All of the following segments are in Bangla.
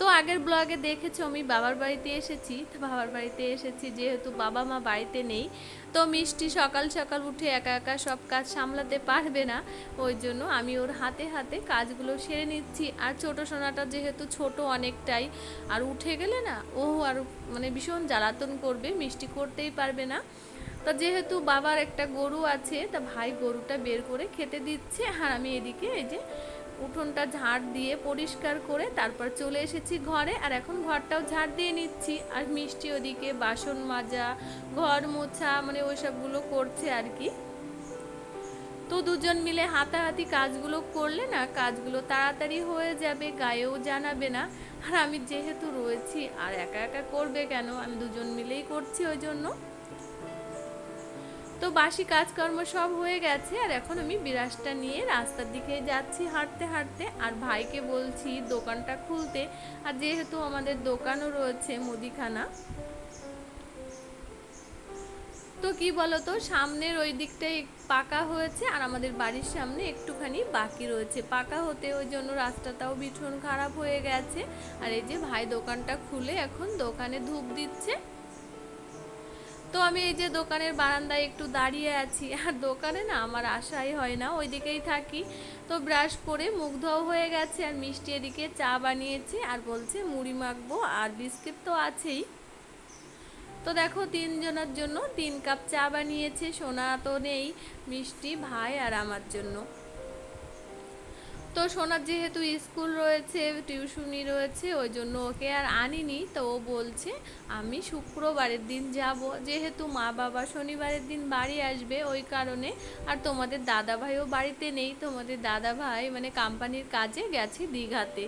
তো আগের ব্লগে দেখেছ, আমি বাবার বাড়িতে এসেছি। তো বাবার বাড়িতে এসেছি, যেহেতু বাবা মা বাড়িতে নেই, তো মিষ্টি সকাল সকাল উঠে একা একা সব কাজ সামলাতে পারবে না। ওই জন্য আমি ওর হাতে হাতে কাজগুলো সেরে নিচ্ছি। আর ছোট সোনাটা যেহেতু ছোট অনেকটাই, আর উঠে গেলে না, ও আর মানে ভীষণ জ্বালাতন করবে, মিষ্টি করতেই পারবে না। তো যেহেতু বাবার একটা গরু আছে, তা ভাই গরুটা বের করে খেতে দিচ্ছে। আর আমি এদিকে এই যে উঠোনটা ঝাড় দিয়ে পরিষ্কার করে তারপর চলে এসেছি ঘরে। আর এখন ঘরটাও ঝাড় দিয়ে নিচ্ছি। আর মিষ্টি ওদিকে বাসন মাজা, ঘর মোছা মানে ওই সবগুলো করছে আর কি। তো দুজন মিলে হাতাহাতি কাজগুলো করলে না, কাজগুলো তাড়াতাড়ি হয়ে যাবে, গায়েও জানাবে না। আর আমি যেহেতু রয়েছি, আর একা একা করবে কেন? আমি দুজন মিলেই করছি ওই জন্য। তো বাসি কাজকর্ম সব হয়ে গেছে, আর এখন আমি বিরাজটা নিয়ে রাস্তার দিকে যাচ্ছি হাঁটতে হাঁটতে। আর ভাইকে বলছি দোকানটা খুলতে, আর যেহেতু আমাদের দোকানও রয়েছে মুদিখানা, তো কি বলতো, সামনের ওই দিকটাই পাকা হয়েছে, আর আমাদের বাড়ির সামনে একটুখানি বাকি রয়েছে। পাকা হতে ওই জন্য রাস্তাটাও ভীষণ খারাপ হয়ে গেছে। আর এই যে ভাই দোকানটা খুলে এখন দোকানে ধূপ দিচ্ছে। তো আমি এই যে দোকানের বারান্দায় একটু দাঁড়িয়ে আছি। আর দোকানে না আমার আশাই হয় না ওই দিকেই থাকি। তো ব্রাশ করে মুখ ধোয়া হয়ে গেছে, আর মিষ্টি এদিকে চা বানিয়েছে, আর বলছে মুড়ি মাখবো, আর বিস্কিট তো আছেই। তো দেখো তিনজনের জন্য তিন কাপ চা বানিয়েছে, সোনা তো নেই, মিষ্টি, ভাই আর আমার জন্য। তো সোনার যেহেতু স্কুল রয়েছে, টিউশনি রয়েছে, ওই জন্য ওকে আর আনিনি। তো ও বলছে, আমি শুক্রবারের দিন যাব। যেহেতু মা বাবা শনিবারের দিন বাড়ি আসবে, ওই কারণে আর তোমাদের দাদা ভাইও বাড়িতে নেই। তোমাদের দাদা ভাই মানে কোম্পানির কাজে গেছে দীঘাতে।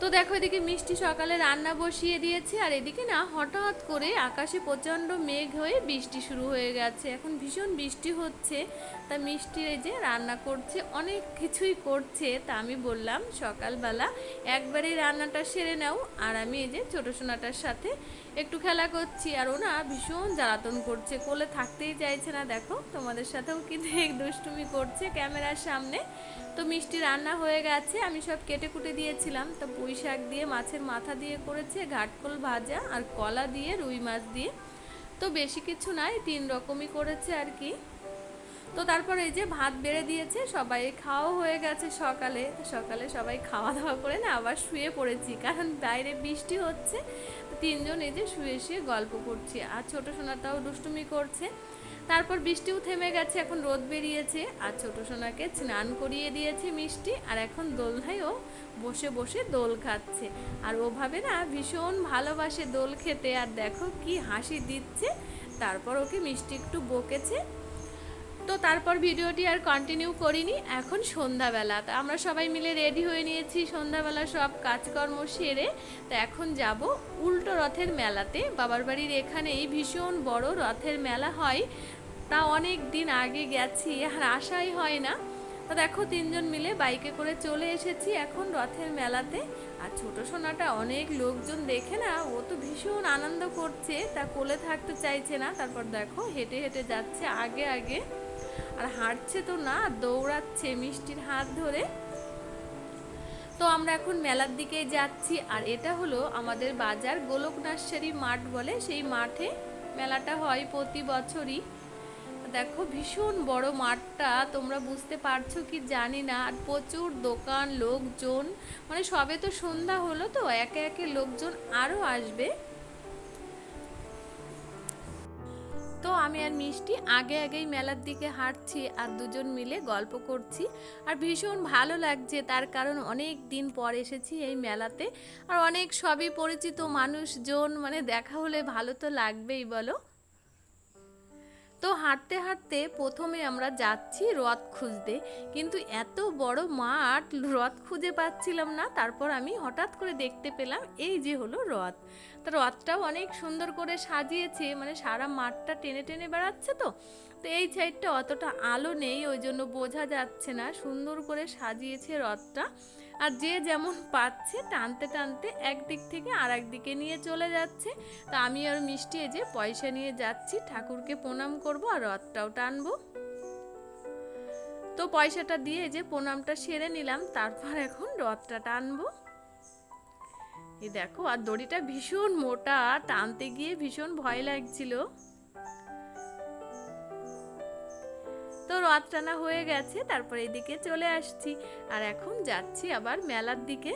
তো দেখো এদিকে মিষ্টি সকালে রান্না বসিয়ে দিয়েছে, আর এদিকে না হঠাৎ করে আকাশে প্রচণ্ড মেঘ হয়ে বৃষ্টি শুরু হয়ে গেছে। এখন ভীষণ বৃষ্টি হচ্ছে, তা মিষ্টি এই যে রান্না করছে, অনেক কিছুই করছে, তা আমি বললাম সকালবেলা একবারে রান্নাটা সেরে নাও, আর আমি এই যে ছোটো সোনাটার সাথে একটু খেলা করছি আর ওনা ভীষণ জ্বালাতন করছে, কোলে থাকতেই চাইছে না। দেখো, তোমাদের সাথেও কিন্তু এক দুষ্টুমি করছে ক্যামেরার সামনে। তো মিষ্টি রান্না হয়ে গেছে, আমি সব কেটে কুটে দিয়েছিলাম। তো পুঁই শাক দিয়ে, মাছের মাথা দিয়ে করেছে, ঘাটকোল ভাজা আর কলা দিয়ে, রুই মাছ দিয়ে। তো বেশি কিছু নাই, তিন রকমই করেছে আর কি। তো তারপর এই যে ভাত বেড়ে দিয়েছে, সবাই খাওয়া হয়ে গেছে সকালে। সকালে সবাই খাওয়া দাওয়া করে না, আবার শুয়ে পড়েছি, কারণ বাইরে বৃষ্টি হচ্ছে। তিনজন এই যে শুয়ে শুয়ে গল্প করছি। আর ছোট সোনাটাও দুষ্টুমি করছে। তারপর বৃষ্টিও থেমে গেছে, এখন রোদ বেরিয়েছে। আর ছোট সোনাকে স্নান করিয়ে দিয়েছে মিষ্টি, আর এখন দোলনায় ও বসে বসে দোল খাচ্ছে। আর ওভাবে না, ভীষণ ভালোবাসে দোল খেতে। আর দেখো কি হাসি দিচ্ছে। তারপর ওকে মিষ্টি একটু বকেছে। তো তারপর ভিডিওটি আর কন্টিনিউ করিনি, এখন সন্ধ্যাবেলা। তা আমরা সবাই মিলে রেডি হয়ে নিয়েছি, সন্ধ্যাবেলা সব কাজকর্ম সেরে। তো এখন যাব উল্টো রথের মেলাতে। বাবার বাড়ির এখানেই ভীষণ বড় রথের মেলা হয়। তা অনেক দিন আগে গেছি, আর আশাই হয় না। তো দেখো তিনজন মিলে বাইকে করে চলে এসেছি এখন রথের মেলাতে। আর ছোট সোনাটা অনেক লোকজন দেখে না, ও তো ভীষণ আনন্দ করছে। তা কোলে থাকতে চাইছে না, তারপর দেখো হেঁটে হেঁটে যাচ্ছে আগে আগে। আর হাঁটছে তো না, দৌড়াচ্ছে মিষ্টির হাত ধরে। তো আমরা এখন মেলার দিকে যাচ্ছি, আর এটা হলো আমাদের বাজার গোলক নার্সারি মাঠ বলে। সেই মাঠে মেলাটা হয় প্রতি বছরই। দেখো ভীষণ বড় মাঠটা, তোমরা বুঝতে পারছ কি জানি না। আর প্রচুর দোকান, লোকজন মানে সবে তো সন্ধ্যা হলো তো, একে একে লোকজন আরও আসবে। আমি আর মিষ্টি আগে আগেই মেলার দিকে হাঁটছি আর দুজন মিলে গল্প করছি। আর ভীষণ ভালো লাগছে, তার কারণ অনেক দিন পর এসেছি এই মেলাতে। আর অনেক সবই পরিচিত মানুষজন মানে দেখা হলে ভালো তো লাগবেই, বলো। তো হাঁটতে হাঁটতে প্রথমে আমরা যাচ্ছি রথ খুঁজতে, কিন্তু এত বড় মাঠ রথ খুঁজে পাচ্ছিলাম না। তারপর আমি হঠাৎ করে দেখতে পেলাম এই যে হলো রথ। তো রথটাও অনেক সুন্দর করে সাজিয়েছে মানে সারা মাঠটা টেনে টেনে বেড়াচ্ছে তো। তো এই সাইডটা অতটা আলো নেই, ওই জন্য বোঝা যাচ্ছে না। সুন্দর করে সাজিয়েছে রথটা। আর যে যেমন পাচ্ছে টানতে টানতে একদিক থেকে আর দিকে নিয়ে চলে যাচ্ছে। তা আমি আর মিষ্টি যে পয়সা নিয়ে যাচ্ছি, ঠাকুরকে প্রণাম করব আর রথটাও টানবো। তো পয়সাটা দিয়ে যে প্রণামটা সেরে নিলাম, তারপর এখন রথটা টানবো। এই দেখো, আর দড়িটা ভীষণ মোটা, টানতে গিয়ে ভীষণ ভয় লাগছিল। তো রথ টানা হয়ে গেছে, তারপর এদিকে চলে আসছি। আর এখন যাচ্ছি আবার মেলার দিকে।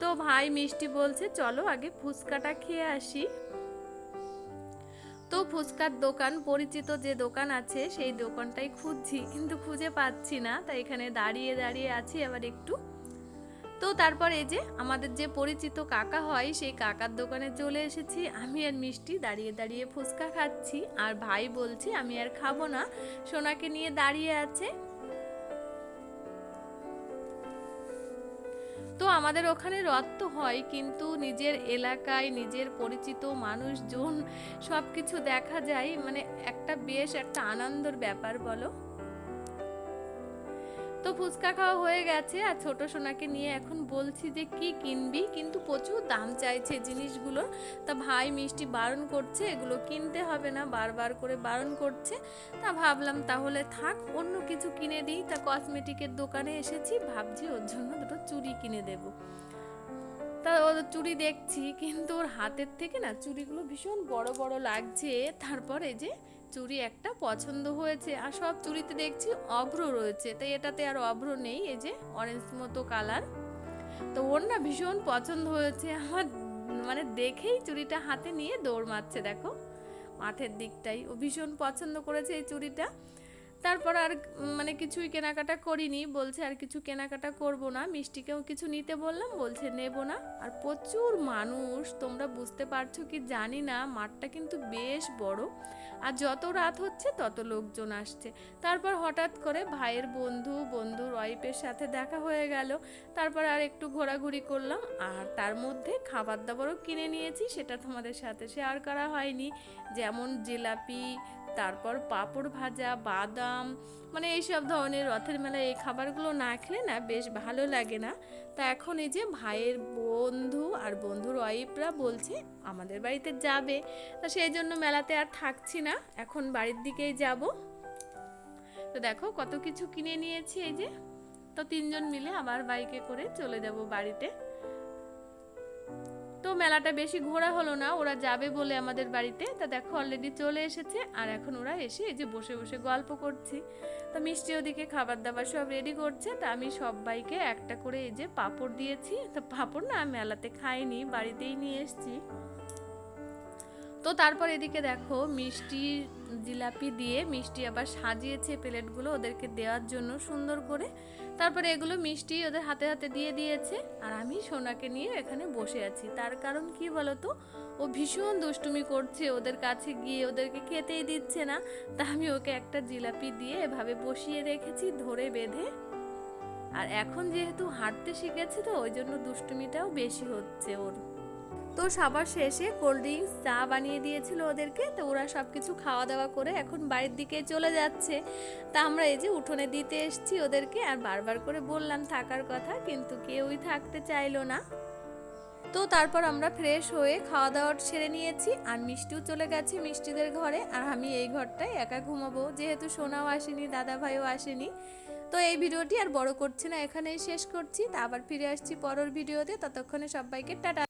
তো ভাই মিষ্টি বলছে, চলো আগে ফুচকাটা খেয়ে আসি। তো ফুচকার দোকান, পরিচিত যে দোকান আছে, সেই দোকানটাই খুঁজছি, কিন্তু খুঁজে পাচ্ছি না। তাই এখানে দাঁড়িয়ে দাঁড়িয়ে আছি, আবার একটু তো তারপর এই যে আমাদের যে পরিচিত কাকা হয়, সেই কাকার দোকানে চলে এসেছি। আমি আর মিষ্টি দাঁড়িয়ে দাঁড়িয়ে ফুচকা খাচ্ছি আর ভাই বলছি, আমি আর খাব না। সোনাকে নিয়ে দাঁড়িয়ে আছে। তো আমাদের ওখানে রথ তো হয়, কিন্তু নিজের এলাকায় নিজের পরিচিত মানুষজন সব কিছু দেখা যায়। মানে একটা বেশ একটা আনন্দের ব্যাপার বলো। তো ফুচকা খাওয়া হয়ে গেছে আর ছোট সোনাকে নিয়ে এখন বলছি যে কি কিনবি? কিন্তু প্রচুর দাম চাইছে জিনিসগুলোর তা ভাই মিষ্টি বারণ করছে, এগুলো কিনতে হবে না, বারবার করে বারণ করছে। তা ভাবলাম তাহলে থাক, অন্য কিছু কিনে দিই। তা কসমেটিকের দোকানে এসেছি, ভাবছি ওর জন্য দুটো চুড়ি কিনে দেবো। তা ওর চুড়ি দেখছি, কিন্তু ওর হাতের থেকে না চুড়িগুলো ভীষণ বড় বড় লাগছে। তারপর যে চুড়ি একটা পছন্দ হয়েছে আর সব চুড়িতে দেখছি অভ্র রয়েছে। তাই এটাতে আর অভ্র নেই, এই যে অরেঞ্জ মতো কালার তো ওর না ভীষণ পছন্দ হয়েছে। আমার মানে দেখেই চুড়িটা হাতে নিয়ে দৌড় মারছে, দেখো। মাঠের দিকটাই। ও ভীষণ পছন্দ করেছে এই চুড়িটা তারপর আর মানে কিছুই কেনাকাটা করিনি। বলছে আর কিছু কেনাকাটা করব না। মিষ্টিকেও কিছু নিতে বললাম, বলছে নেব না। আর প্রচুর মানুষ, তোমরা বুঝতে পারছ কি জানি না, মাঠটা কিন্তু বেশ বড়। আর যত রাত হচ্ছে, তত লোকজন আসছে। তারপর হঠাৎ করে ভাইয়ের বন্ধু, বন্ধুর ওয়াইফের সাথে দেখা হয়ে গেল। তারপর আর একটু ঘোরাঘুরি করলাম। আর তার মধ্যে খাবার দাবারও কিনে নিয়েছি, সেটা তোমাদের সাথে শেয়ার করা হয়নি। যেমন জিলাপি তারপর পাঁপড় ভাজা, বাদাম মানে এইসব ধরনের রথের মেলায় এই খাবারগুলো না খেলে না বেশ ভালো লাগে না। তা এখন এই যে ভাইয়ের বন্ধু আর বন্ধুর ওয়াইফরা বলছে, আমাদের বাড়িতে যাবে। তা সেই জন্য মেলাতে আর থাকছি না, এখন বাড়ির দিকেই যাব। তো দেখো কত কিছু কিনে নিয়েছি এই যে। তো তিনজন মিলে আবার বাইকে করে চলে যাব বাড়িতে। তো মেলাটা বেশি ঘোরা হলো না, ওরা যাবে বলে আমাদের বাড়িতে। তা দেখো অলরেডি চলে এসেছে, আর এখন ওরা এসে এই যে বসে বসে গল্প করছি। তা মিষ্টি ওদিকে খাবার দাবার সব রেডি করছে, তা আমি সবাইকে একটা করে এই যে পাপড় দিয়েছি। তো পাপড় না মেলাতে খাইনি, বাড়িতেই নিয়ে এসেছি। তো তারপর এদিকে দেখো মিষ্টি জিলাপি দিয়ে মিষ্টি আবার সাজিয়েছে প্লেটগুলো ওদেরকে দেওয়ার জন্য সুন্দর করে। তারপরে এগুলো মিষ্টি ওদের হাতে হাতে দিয়ে দিয়েছে আর আমি সোনাকে নিয়ে এখানে বসে আছি। তার কারণ কি বলতো? ও ভীষণ দুষ্টুমি করছে ওদের কাছে গিয়ে, ওদেরকে খেতেই দিচ্ছে না। তা আমি ওকে একটা জিলাপি দিয়ে এভাবে বসিয়ে রেখেছি ধরে বেঁধে। আর এখন যেহেতু হাঁটতে শিখেছে তো, ওই জন্য দুষ্টুমিটাও বেশি হচ্ছে ওর। তো সবার শেষে কোল্ড ড্রিঙ্কস চা বানিয়ে দিয়েছিল ওদেরকে। তো ওরা সব কিছু খাওয়া দাওয়া করে এখন বাড়ির দিকে চলে যাচ্ছে। তা আমরা এই যে উঠোনে দিতে এসছি ওদেরকে, আর বারবার করে বললাম থাকার কথা, কিন্তু কেউই থাকতে চাইলো না। তো তারপর আমরা ফ্রেশ হয়ে খাওয়া দাওয়া সেরে নিয়েছি, আর মিষ্টিও চলে গেছে মিষ্টিদের ঘরে, আর আমি এই ঘরটায় একা ঘুমাবো। যেহেতু সোনাও আসেনি দাদা ভাইও আসেনি। তো এই ভিডিওটি আর বড় করছি না, এখানেই শেষ করছি। তা আবার ফিরে আসছি পরের ভিডিওতে। ততক্ষণে সবাইকে টাটা।